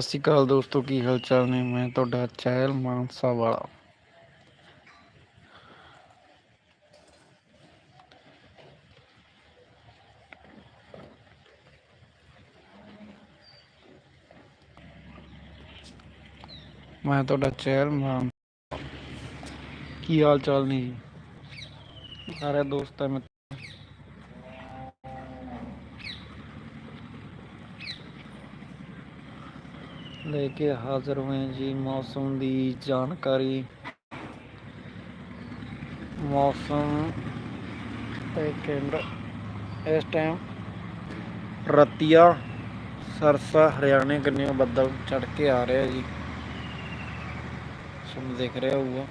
ਸਤਿ ਸ਼੍ਰੀ ਅਕਾਲ ਦੋਸਤੋ, ਕੀ ਹਾਲ ਚਾਲ ਨੇ? ਮੈਂ ਤੁਹਾਡਾ ਚਹਿਲ ਮਾਨਸਾ ਵਾਲਾ। ਮੈਂ ਤੁਹਾਡਾ ਚਹਿਲ ਮਾਨ ਕੀ ਹਾਲ ਚਾਲ ਨੇ ਜੀ? ਸਾਰੇ ਦੋਸਤਾਂ ਮੈਂ ਲੈ ਕੇ ਹਾਜ਼ਰ ਹੋਏ ਜੀ ਮੌਸਮ ਦੀ ਜਾਣਕਾਰੀ। ਮੌਸਮ ਤੇ ਕੇਂਦਰ ਇਸ ਟਾਈਮ ਰਤੀਆ, ਸਰਸਾ, ਹਰਿਆਣੇ ਕੰਨਿਓ ਬੱਦਲ ਚੜ ਕੇ ਆ ਰਿਹਾ ਜੀ। ਤੁਹਾਨੂੰ ਦੇਖ ਰਿਹਾ ਹੋਊਗਾ।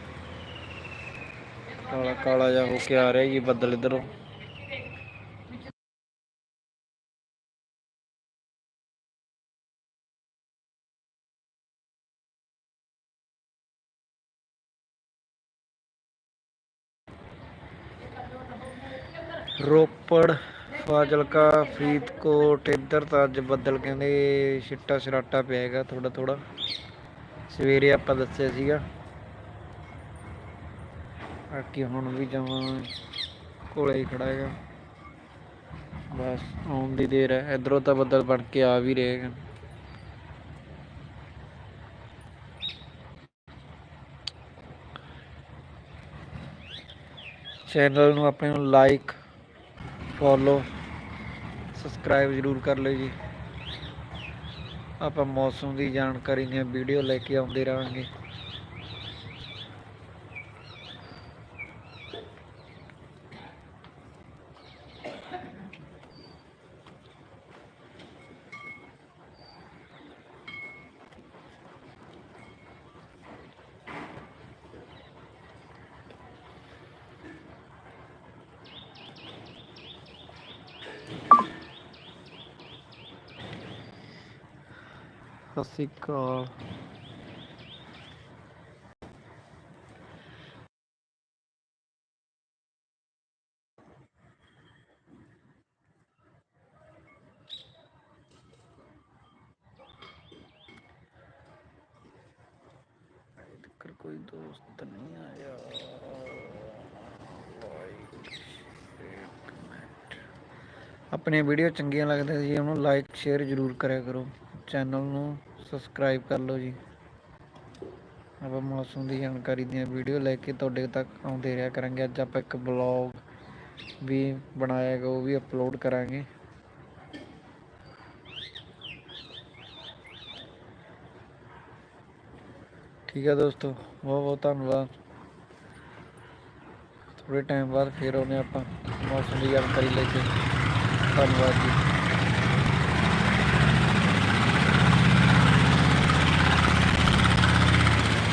ਕਾਲਾ ਕਾਲਾ ਜਿਹਾ ਹੋ ਕੇ ਆ ਰਿਹਾ ਜੀ ਬੱਦਲ ਇਧਰੋਂ। ਰੋਪੜ, ਫਾਜ਼ਿਲਕਾ, ਫਰੀਦਕੋਟ, ਇੱਧਰ ਤਾਂ ਅੱਜ ਬੱਦਲ ਕਹਿੰਦੇ ਛਿੱਟਾ ਛਰਾਟਾ ਪਿਆਗਾ ਥੋੜਾ ਥੋੜਾ ਸਵੇਰੇ ਆਪਾਂ ਦੱਸਿਆ ਸੀਗਾ। ਬਾਕੀ ਹੁਣ ਵੀ ਜਮਾਂ ਕੋਲੇ ਹੀ ਖੜਾ ਹੈਗਾ। ਬਸ ਆਉਣ ਦੀ ਦੇਰ ਹੈ। ਇਧਰੋਂ ਤਾਂ ਬੱਦਲ ਬਣ ਕੇ ਆ ਵੀ ਰਹੇ ਹਨ ਚੈਨਲ ਨੂੰ ਆਪਣੇ ਨੂੰ ਲਾਈਕ ਫੋਲੋ, ਸਬਸਕ੍ਰਾਈਬ ਜ਼ਰੂਰ ਕਰ ਲਿਓ ਜੀ। ਆਪਾਂ ਮੌਸਮ ਦੀ ਜਾਣਕਾਰੀ ਦੀਆਂ ਵੀਡੀਓ ਲੈ ਕੇ ਆਉਂਦੇ ਰਹਾਂਗੇ। ਸਤਿ ਸ਼੍ਰੀ ਅਕਾਲ ਤੱਕ ਕੋਈ ਦੋਸਤ ਨਹੀਂ ਆਇਆ ਲਾਈਕ ਕਮੈਂਟ ਆਪਣੀਆਂ ਵੀਡੀਓ ਚੰਗੀਆਂ ਲੱਗਦੀਆਂ ਜੀ ਉਹਨੂੰ ਲਾਈਕ ਸ਼ੇਅਰ ਜ਼ਰੂਰ ਕਰਿਆ ਕਰੋ ਚੈਨਲ ਨੂੰ ਸਬਸਕ੍ਰਾਈਬ ਕਰ ਲਓ ਜੀ। ਆਪਾਂ ਮੌਸਮ ਦੀ ਜਾਣਕਾਰੀ ਦੀਆਂ ਵੀਡੀਓ ਲੈ ਕੇ ਤੁਹਾਡੇ ਤੱਕ ਆਉਂਦੇ ਰਿਹਾ ਕਰਾਂਗੇ। ਅੱਜ ਆਪਾਂ ਇੱਕ ਬਲੌਗ ਵੀ ਬਣਾਇਆ ਗਿਆ ਉਹ ਵੀ ਅਪਲੋਡ ਕਰਾਂਗੇ। ਠੀਕ ਹੈ ਦੋਸਤੋ, ਬਹੁਤ ਬਹੁਤ ਧੰਨਵਾਦ। ਥੋੜੇ ਟਾਈਮ ਬਾਅਦ ਫੇਰ ਉਹਨੇ ਆਪਾਂ। ਮੌਸਮ ਦੀ ਜਾਣਕਾਰੀ ਲੈ ਕੇ। ਧੰਨਵਾਦ ਜੀ।